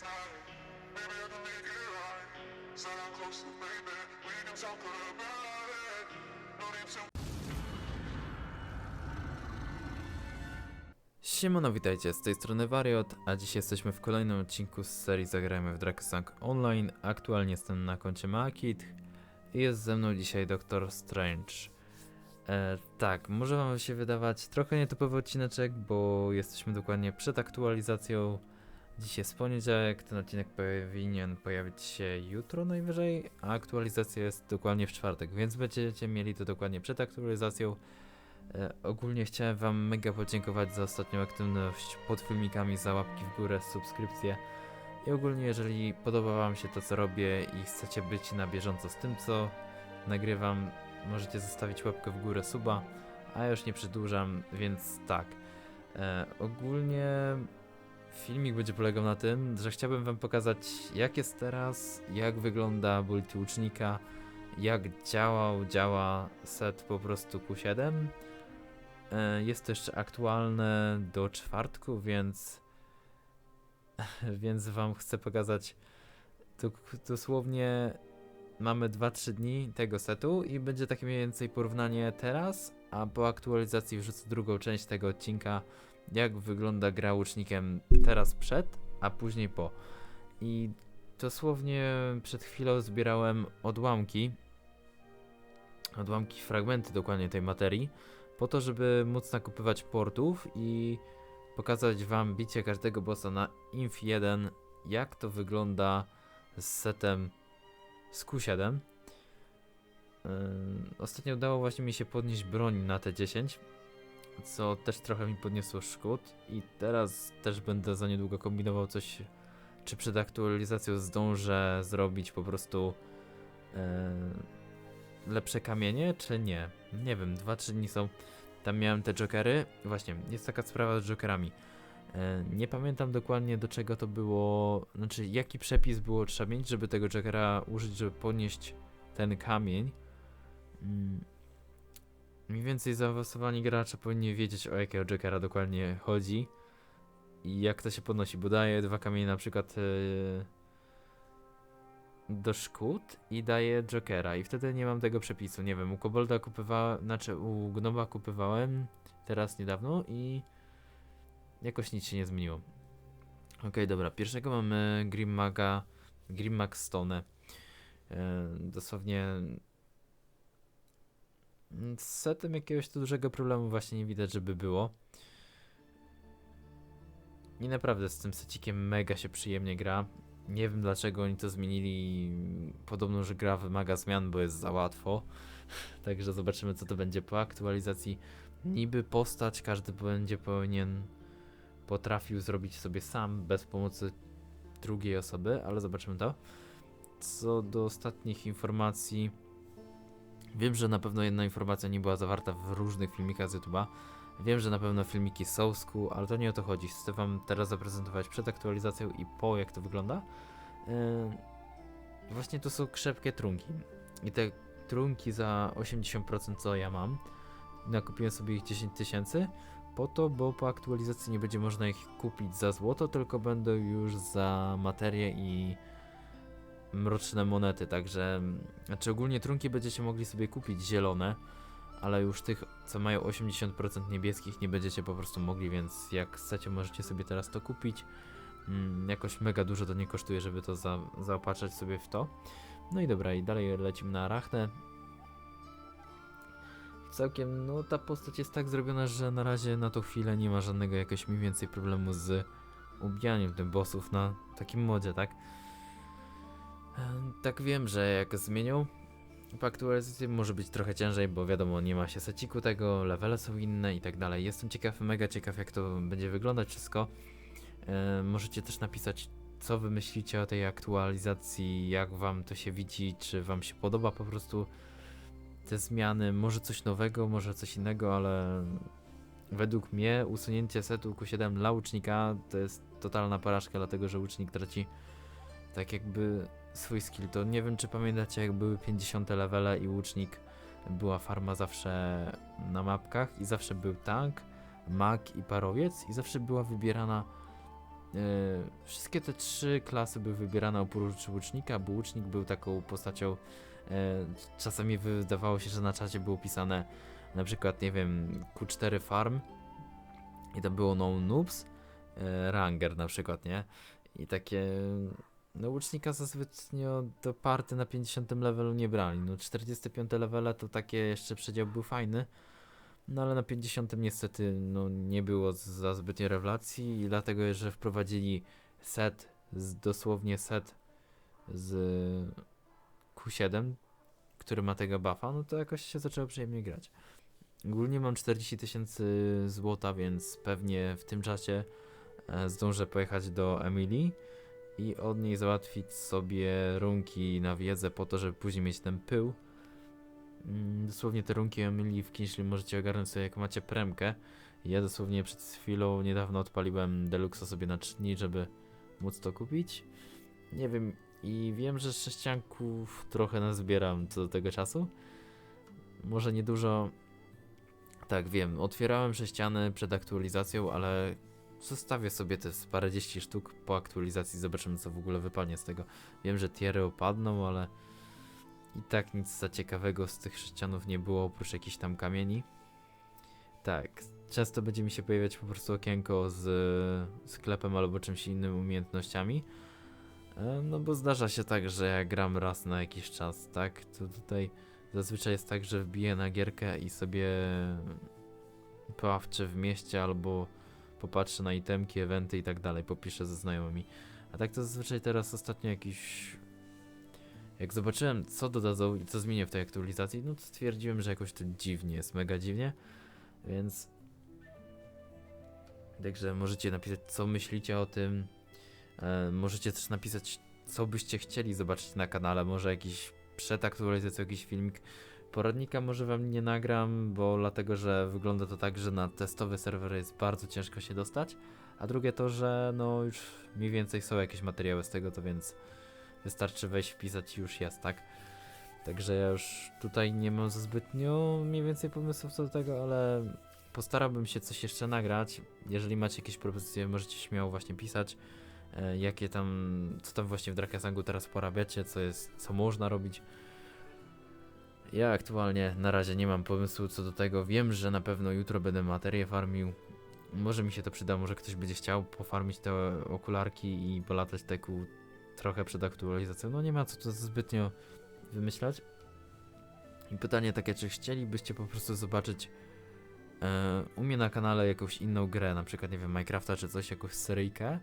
night. Maybe I can make it right. Sit down close to baby. We can talk about it. No need to Siemano, witajcie, z tej strony Wariot, a dziś jesteśmy w kolejnym odcinku z serii Zagrajmy w Drakesang Online. Aktualnie jestem na koncie Makit i jest ze mną dzisiaj Doktor Strange. E, tak, może wam się wydawać trochę nietypowy odcineczek, bo jesteśmy dokładnie przed aktualizacją. Dziś jest poniedziałek, ten odcinek powinien pojawić się jutro najwyżej, a aktualizacja jest dokładnie w czwartek, więc będziecie mieli to dokładnie przed aktualizacją. E, ogólnie chciałem Wam mega podziękować za ostatnią aktywność pod filmikami, za łapki w górę, subskrypcje. I ogólnie, jeżeli podoba Wam się to, co robię i chcecie być na bieżąco z tym, co nagrywam, możecie zostawić łapkę w górę, suba, a ja już nie przedłużam, więc tak. E, ogólnie filmik będzie polegał na tym, że chciałbym Wam pokazać, jak jest teraz, jak wygląda build łucznika, jak działał, działa set po prostu Q7. E, Jest to jeszcze aktualne do czwartku, więc więc wam chcę pokazać tu, dosłownie mamy 2-3 dni tego setu i będzie takie mniej więcej porównanie teraz, a po aktualizacji wrzucę drugą część tego odcinka jak wygląda gra łucznikiem teraz przed, a później po. I dosłownie przed chwilą zbierałem odłamki odłamki, fragmenty dokładnie tej materii, po to, żeby móc nakupywać portów i pokazać wam bicie każdego bossa na Inf 1, jak to wygląda z setem z Q7. Yy, ostatnio udało właśnie mi się podnieść broń na T10, co też trochę mi podniosło szkód i teraz też będę za niedługo kombinował coś, czy przed aktualizacją zdążę zrobić po prostu yy, lepsze kamienie, czy nie? Nie wiem, 2-3 dni są. Tam miałem te jokery. Właśnie, jest taka sprawa z jokerami. E, Nie pamiętam dokładnie do czego to było, znaczy jaki przepis było trzeba mieć, żeby tego jokera użyć, żeby podnieść ten kamień. Mm. Mniej więcej zaawansowani gracze powinni wiedzieć o jakiego jokera dokładnie chodzi i jak to się podnosi, bo daje dwa kamienie na przykład e, do szkód i daję Jokera i wtedy nie mam tego przepisu. Nie wiem, u Kobolda kupywałem, znaczy u Gnoma kupywałem teraz niedawno i jakoś nic się nie zmieniło. Okej, dobra, pierwszego mamy Grimmaga, Grimmag Stone. E, dosłownie z setem jakiegoś tu dużego problemu właśnie nie widać, żeby było. I naprawdę z tym secikiem mega się przyjemnie gra. Nie wiem dlaczego oni to zmienili. Podobno, że gra wymaga zmian, bo jest za łatwo. Także zobaczymy, co to będzie po aktualizacji. Niby postać każdy będzie powinien potrafił zrobić sobie sam bez pomocy drugiej osoby, ale zobaczymy to. Co do ostatnich informacji, wiem, że na pewno jedna informacja nie była zawarta w różnych filmikach z YouTube'a. Wiem, że na pewno filmiki są z Q, ale to nie o to chodzi. Chcę wam teraz zaprezentować przed aktualizacją i po, jak to wygląda. Yy, właśnie to są krzepkie trunki. I te trunki za 80% co ja mam, nakupiłem sobie ich 10 tysięcy, po to, bo po aktualizacji nie będzie można ich kupić za złoto, tylko będą już za materię i mroczne monety, także znaczy ogólnie trunki będziecie mogli sobie kupić zielone, ale już tych, co mają 80% niebieskich nie będziecie po prostu mogli, więc jak chcecie możecie sobie teraz to kupić. Mm, jakoś mega dużo to nie kosztuje, żeby to za, zaopatrzać sobie w to. No i dobra, i dalej lecimy na Arachnę. Całkiem, no ta postać jest tak zrobiona, że na razie na tą chwilę nie ma żadnego jakoś mniej więcej problemu z ubijaniem tych bossów na takim modzie, tak? Tak wiem, że jak zmienią aktualizacji może być trochę ciężej, bo wiadomo, nie ma się seciku tego, levele są inne i tak dalej. Jestem ciekaw, mega ciekaw jak to będzie wyglądać wszystko. Możecie też napisać, co wy myślicie o tej aktualizacji, jak wam to się widzi, czy wam się podoba po prostu te zmiany, może coś nowego, może coś innego, ale według mnie usunięcie setu Q7 dla łucznika to jest totalna porażka, dlatego że łucznik traci tak jakby swój skill. To nie wiem, czy pamiętacie, jak były 50 levele i łucznik była farma zawsze na mapkach i zawsze był tank, mag i parowiec i zawsze była wybierana wszystkie te trzy klasy były wybierane oprócz łucznika, bo łucznik był taką postacią. E, czasami wydawało się, że na czacie było pisane na przykład, nie wiem, Q4 Farm i to było no noobs, e, Ranger na przykład, nie? I takie. No, łucznika zazwyczaj do party na 50 levelu nie brali. No, 45 levele to takie jeszcze przedział był fajny. No ale na 50 niestety no, nie było za zbytnio rewelacji i dlatego, że wprowadzili set, z, dosłownie set z Q7, który ma tego buffa, no to jakoś się zaczęło przyjemnie grać. Ogólnie mam 40 tysięcy złota, więc pewnie w tym czasie e, zdążę pojechać do Emilii i od niej załatwić sobie runki na wiedzę po to, żeby później mieć ten pył. Mm, Dosłownie te runki Emilii w Kinshli możecie ogarnąć sobie jak macie premkę. Ja dosłownie przed chwilą niedawno odpaliłem Deluxa sobie na 3 dni, żeby móc to kupić. Nie wiem i wiem, że sześcianków trochę nazbieram co do tego czasu. Może niedużo. Tak, wiem, otwierałem sześciany przed aktualizacją, ale zostawię sobie te parędzieści sztuk po aktualizacji, zobaczymy co w ogóle wypalnie z tego. Wiem, że tiery opadną, ale i tak nic za ciekawego z tych sześcianów nie było, oprócz jakichś tam kamieni. Tak, często będzie mi się pojawiać po prostu okienko z sklepem albo czymś innym umiejętnościami. E, No bo zdarza się tak, że ja gram raz na jakiś czas, tak? To tutaj zazwyczaj jest tak, że wbiję na gierkę i sobie poławczę w mieście albo popatrzę na itemki, eventy i tak dalej, popiszę ze znajomymi. A tak to zazwyczaj teraz ostatnio jakiś... Jak zobaczyłem co dodadzą i co zmienię w tej aktualizacji, no to stwierdziłem, że jakoś to dziwnie jest, mega dziwnie, więc... Także możecie napisać co myślicie o tym, E, możecie też napisać, co byście chcieli zobaczyć na kanale. Może jakiś przed aktualizacją, jakiś filmik. Poradnika może wam nie nagram, bo dlatego, że wygląda to tak, że na testowy serwer jest bardzo ciężko się dostać. A drugie to, że no już mniej więcej są jakieś materiały z tego, to więc wystarczy wejść, wpisać i już jest, tak? Także ja już tutaj nie mam za zbytnio mniej więcej pomysłów co do tego, ale postarałbym się coś jeszcze nagrać. Jeżeli macie jakieś propozycje, możecie śmiało właśnie pisać e, jakie tam, co tam właśnie w Drakasangu teraz porabiacie, co jest, co można robić. Ja aktualnie na razie nie mam pomysłu co do tego. Wiem, że na pewno jutro będę materię farmił. Może mi się to przyda, może ktoś będzie chciał pofarmić te okularki i polatać teku trochę przed aktualizacją. No nie ma co tu zbytnio wymyślać. I pytanie takie, czy chcielibyście po prostu zobaczyć e, u mnie na kanale jakąś inną grę, na przykład, nie wiem, Minecrafta czy coś, jakąś seryjkę.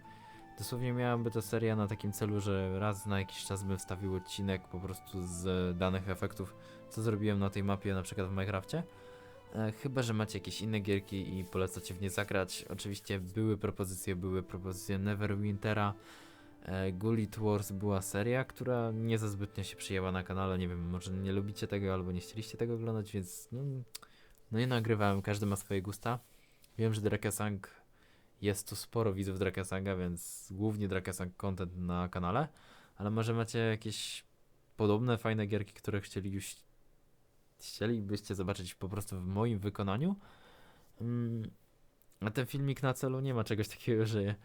Dosłownie miałaby to seria na takim celu, że raz na jakiś czas bym wstawił odcinek po prostu z danych efektów, co zrobiłem na tej mapie, na przykład w Minecrafcie. E, chyba, że macie jakieś inne gierki i polecacie w nie zagrać. Oczywiście były propozycje, były propozycje Neverwintera. E, Gullit Wars była seria, która nie za zbytnio się przyjęła na kanale. Nie wiem, może nie lubicie tego albo nie chcieliście tego oglądać, więc no, no nie nagrywałem, każdy ma swoje gusta. Wiem, że Drakasang jest tu sporo widzów Drakasanga, więc głównie Drakasang content na kanale, ale może macie jakieś podobne fajne gierki, które chcieli już chcielibyście zobaczyć po prostu w moim wykonaniu. Mm, a ten filmik na celu nie ma czegoś takiego, że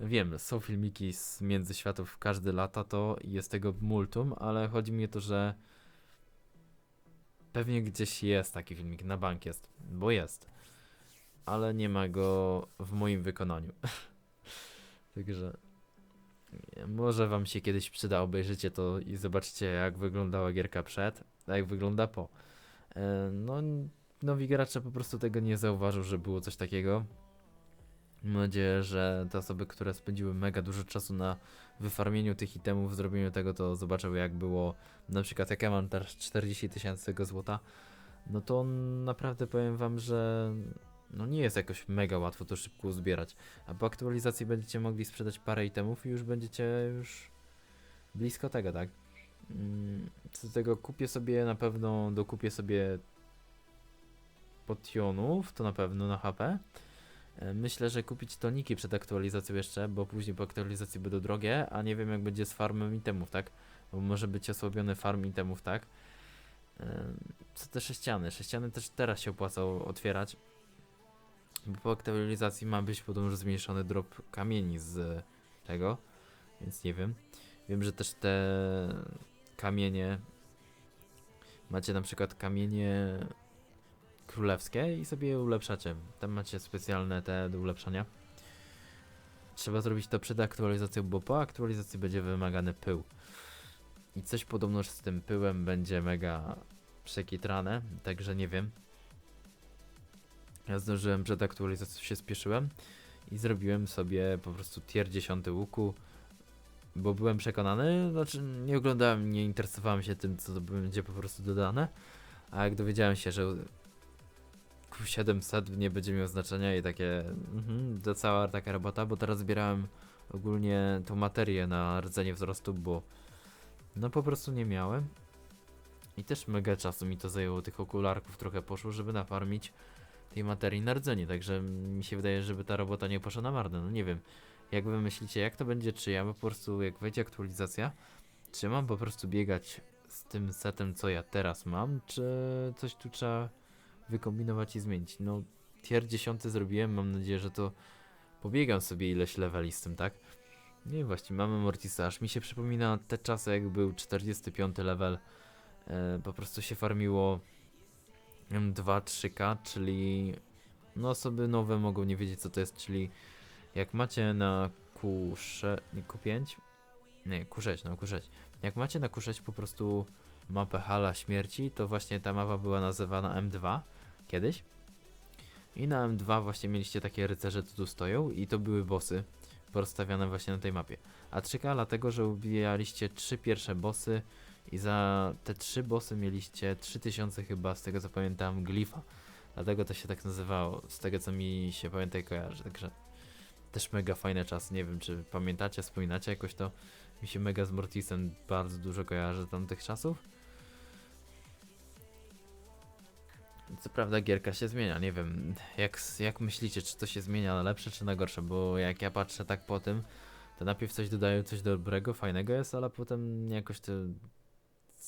wiem, są filmiki z międzyświatów każdy lata, to jest tego multum, ale chodzi mi o to, że pewnie gdzieś jest taki filmik, na bank jest, bo jest, ale nie ma go w moim wykonaniu. Także może wam się kiedyś przyda, obejrzycie to i zobaczycie jak wyglądała gierka przed, a jak wygląda po. E, No, nowi gracze po prostu tego nie zauważył, że było coś takiego. Mam nadzieję, że te osoby, które spędziły mega dużo czasu na wyfarmieniu tych itemów, zrobieniu tego, to zobaczyły jak było, na przykład jak ja mam teraz 40 tysięcy złota, no to naprawdę powiem wam, że no nie jest jakoś mega łatwo to szybko uzbierać. A po aktualizacji będziecie mogli sprzedać parę itemów i już będziecie już blisko tego, tak? Mm, Co do tego kupię sobie na pewno, dokupię sobie potionów, to na pewno na HP. E, Myślę, że kupić toniki przed aktualizacją jeszcze, bo później po aktualizacji będą drogie, a nie wiem jak będzie z farmem itemów, tak? Bo może być osłabiony farm itemów, tak? E, Co te sześciany? Sześciany też teraz się opłacało otwierać. Bo po aktualizacji ma być podobno zmniejszony drop kamieni z tego, więc nie wiem. Wiem, że też te kamienie macie na przykład kamienie królewskie i sobie je ulepszacie. Tam macie specjalne te do ulepszania. Trzeba zrobić to przed aktualizacją, bo po aktualizacji będzie wymagany pył. I coś podobno z tym pyłem będzie mega przekitrane, także nie wiem. Ja zdążyłem przed aktualizacją, się spieszyłem i zrobiłem sobie po prostu tier 10 łuku, bo byłem przekonany, znaczy nie oglądałem, nie interesowałem się tym, co będzie po prostu dodane, a jak dowiedziałem się, że Q700 nie będzie miał znaczenia i takie, mhm, to cała taka robota, bo teraz zbierałem ogólnie tą materię na rdzenie wzrostu, bo no po prostu nie miałem. I też mega czasu mi to zajęło, tych okularków trochę poszło, żeby nafarmić tej materii na rdzenie, także mi się wydaje, żeby ta robota nie poszła na marne, no nie wiem. Jak wy myślicie, jak to będzie, czy ja po prostu, jak wejdzie aktualizacja, czy mam po prostu biegać z tym setem, co ja teraz mam, czy coś tu trzeba wykombinować i zmienić? No, tier 10 zrobiłem, mam nadzieję, że to pobiegam sobie ileś leveli z tym, tak? Nie wiem, właśnie, mamy Mortisa, aż mi się przypomina te czasy, jak był 45 level, e, po prostu się farmiło 2-3k, czyli no osoby nowe mogą nie wiedzieć co to jest, czyli jak macie na Q6, nie Q5, nie Q6, no Q6, jak macie na Q6 po prostu mapę Hala Śmierci, to właśnie ta mapa była nazywana M2 kiedyś. I na M2 właśnie mieliście takie rycerze, co tu stoją i to były bossy porozstawiane właśnie na tej mapie. A 3K dlatego, że ubijaliście trzy pierwsze bossy i za te trzy bossy mieliście 3000 chyba, z tego co pamiętam, glifa. Dlatego to się tak nazywało, z tego co mi się pamięta i kojarzy, także też mega fajny czas, nie wiem czy pamiętacie, wspominacie jakoś to, mi się mega z Mortisem bardzo dużo kojarzy tamtych czasów. Co prawda gierka się zmienia, nie wiem, jak, jak myślicie, czy to się zmienia na lepsze, czy na gorsze, bo jak ja patrzę tak po tym, to najpierw coś dodają, coś dobrego, fajnego jest, ale potem jakoś to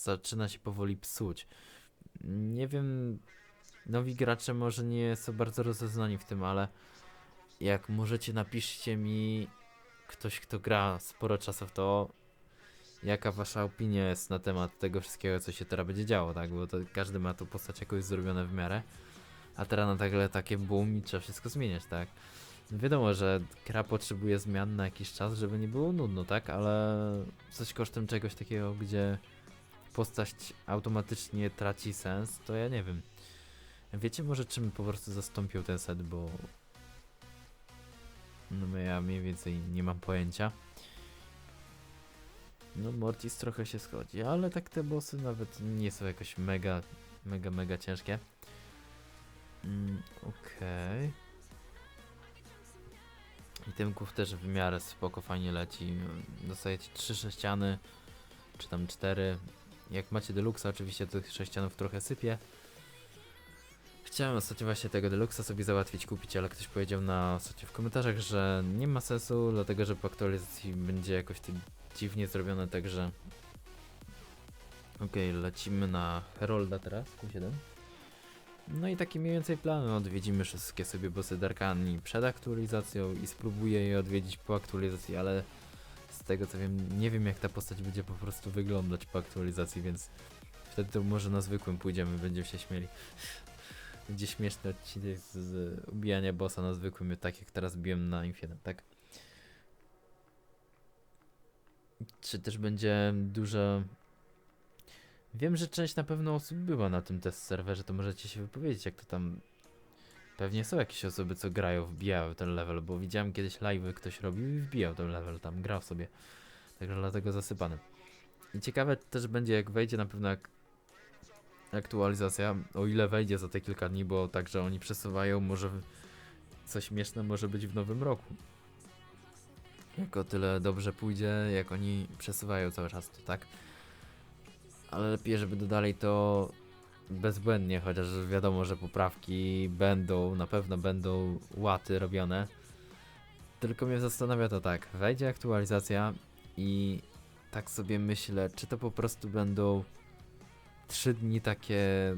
zaczyna się powoli psuć. Nie wiem, nowi gracze może nie są bardzo rozeznani w tym, ale jak możecie napiszcie mi ktoś, kto gra sporo czasu w to, jaka wasza opinia jest na temat tego wszystkiego, co się teraz będzie działo, tak? Bo to każdy ma tu postać jakoś zrobione w miarę, a teraz nagle takie boom i trzeba wszystko zmieniać, tak? Wiadomo, że gra potrzebuje zmian na jakiś czas, żeby nie było nudno, tak? Ale coś kosztem czegoś takiego, gdzie postać automatycznie traci sens, to ja nie wiem. Wiecie może czym po prostu zastąpił ten set, bo no ja mniej więcej nie mam pojęcia. No Mortis trochę się schodzi, ale tak te bossy nawet nie są jakoś mega, mega, mega ciężkie. Mm, Okej. Itemków też w miarę spoko fajnie leci. Dostajecie trzy sześciany, czy tam cztery. Jak macie deluxa, oczywiście tych sześcianów trochę sypie. Chciałem ostatnio właśnie tego deluxa sobie załatwić, kupić, ale ktoś powiedział na ostatnio w komentarzach, że nie ma sensu, dlatego że po aktualizacji będzie jakoś to dziwnie zrobione, także... Okej, lecimy na Herolda teraz, Q7. No i taki mniej więcej plan, odwiedzimy wszystkie sobie bossy Darkani przed aktualizacją i spróbuję je odwiedzić po aktualizacji, ale z tego co wiem, nie wiem jak ta postać będzie po prostu wyglądać po aktualizacji, więc wtedy to może na zwykłym pójdziemy, będziemy się śmieli. Będzie śmieszny odcinek z, z ubijania bossa na zwykłym, tak jak teraz biłem na Infinite, tak? Czy też będzie dużo... Wiem, że część na pewno osób była na tym test serwerze, to możecie się wypowiedzieć, jak to tam... Pewnie są jakieś osoby, co grają, wbijają ten level, bo widziałem kiedyś live'y, ktoś robił i wbijał ten level, tam grał sobie. Także dlatego zasypany. I ciekawe też będzie, jak wejdzie na pewno aktualizacja, o ile wejdzie za te kilka dni, bo także oni przesuwają, może coś śmieszne może być w nowym roku. Jak o tyle dobrze pójdzie, jak oni przesuwają cały czas, to tak. Ale lepiej, żeby dodali to bezbłędnie, chociaż wiadomo, że poprawki będą, na pewno będą łaty robione. Tylko mnie zastanawia to tak, wejdzie aktualizacja i tak sobie myślę, czy to po prostu będą trzy dni takie,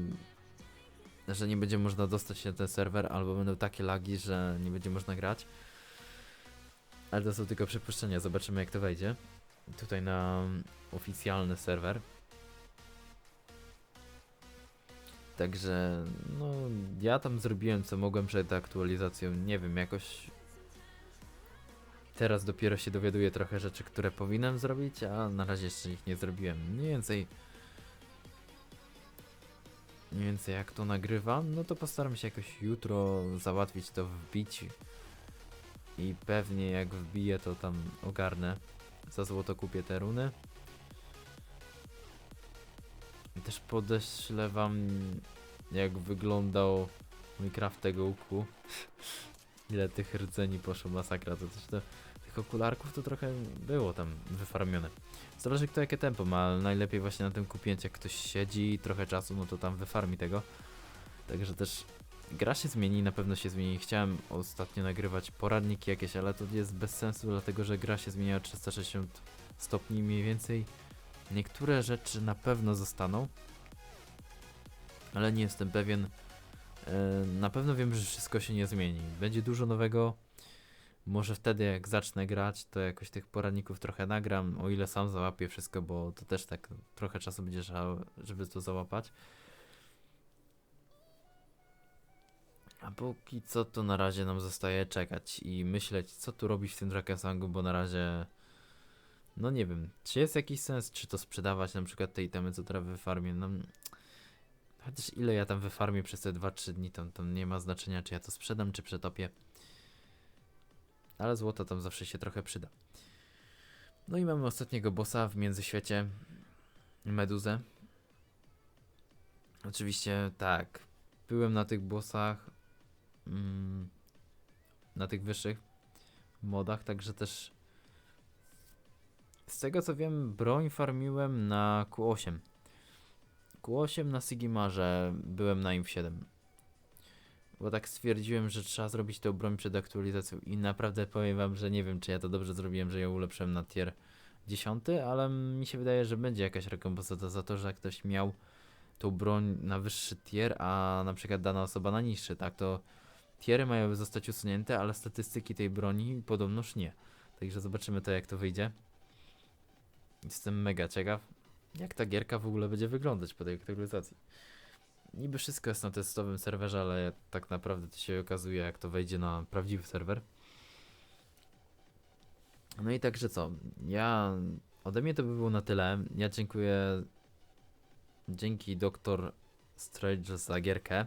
że nie będzie można dostać się na ten serwer, albo będą takie lagi, że nie będzie można grać. Ale to są tylko przypuszczenia, zobaczymy jak to wejdzie. Tutaj na oficjalny serwer. Także, no, ja tam zrobiłem co mogłem przed aktualizacją. Nie wiem, jakoś. Teraz dopiero się dowiaduję trochę rzeczy, które powinienem zrobić, a na razie jeszcze ich nie zrobiłem. Mniej więcej. Mniej więcej jak to nagrywam, no to postaram się jakoś jutro załatwić to wbić. I pewnie jak wbiję, to tam ogarnę. Za złoto kupię te runy. Też podeślę wam jak wyglądał mój craft tego łuku. Ile tych rdzeni poszło, masakra. To też to, tych okularków to trochę było tam wyfarmione. Zależy kto jakie tempo ma, ale najlepiej właśnie na tym kupięciu, jak ktoś siedzi trochę czasu, no to tam wyfarmi tego. Także też gra się zmieni, na pewno się zmieni. Chciałem ostatnio nagrywać poradniki jakieś, ale to jest bez sensu, dlatego że gra się zmienia o 360 stopni mniej więcej. Niektóre rzeczy na pewno zostaną, ale nie jestem pewien. E, Na pewno wiem, że wszystko się nie zmieni. Będzie dużo nowego. Może wtedy, jak zacznę grać, to jakoś tych poradników trochę nagram, o ile sam załapię wszystko, bo to też tak trochę czasu będzie trzeba, żeby to załapać. A póki co, to na razie nam zostaje czekać i myśleć, co tu robić w tym Drakensangu, bo na razie. No nie wiem, czy jest jakiś sens, czy to sprzedawać na przykład te itemy, co teraz wyfarmię. No, chociaż ile ja tam wyfarmię przez te 2-3 dni, to, to nie ma znaczenia, czy ja to sprzedam, czy przetopię. Ale złoto tam zawsze się trochę przyda. No i mamy ostatniego bossa w międzyświecie. Meduzę. Oczywiście tak. Byłem na tych bossach. Mm, na tych wyższych modach, także też. Z tego co wiem, broń farmiłem na Q8. Q8 na Sigimarze byłem na IM7. Bo tak stwierdziłem, że trzeba zrobić tą broń przed aktualizacją i naprawdę powiem wam, że nie wiem czy ja to dobrze zrobiłem, że ją ulepszyłem na tier 10, ale mi się wydaje, że będzie jakaś rekompensata za to, że ktoś miał tą broń na wyższy tier, a na przykład dana osoba na niższy, tak? To tiery mają zostać usunięte, ale statystyki tej broni podobnoż nie. Także zobaczymy to jak to wyjdzie. Jestem mega ciekaw, jak ta gierka w ogóle będzie wyglądać po tej aktualizacji. Niby wszystko jest na testowym serwerze, ale tak naprawdę to się okazuje, jak to wejdzie na prawdziwy serwer. No i także co? Ja. Ode mnie to by było na tyle. Ja dziękuję. Dzięki doktor Strange za gierkę.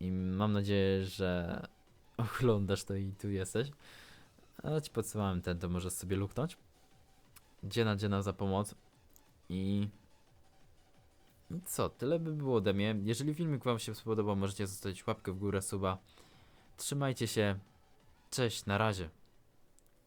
I mam nadzieję, że oglądasz to i tu jesteś. Ale ci podsyłałem ten, to możesz sobie luknąć. Dziena, dziena za pomoc. I co, tyle by było ode mnie. Jeżeli filmik Wam się spodobał, możecie zostawić łapkę w górę, suba. Trzymajcie się. Cześć, na razie.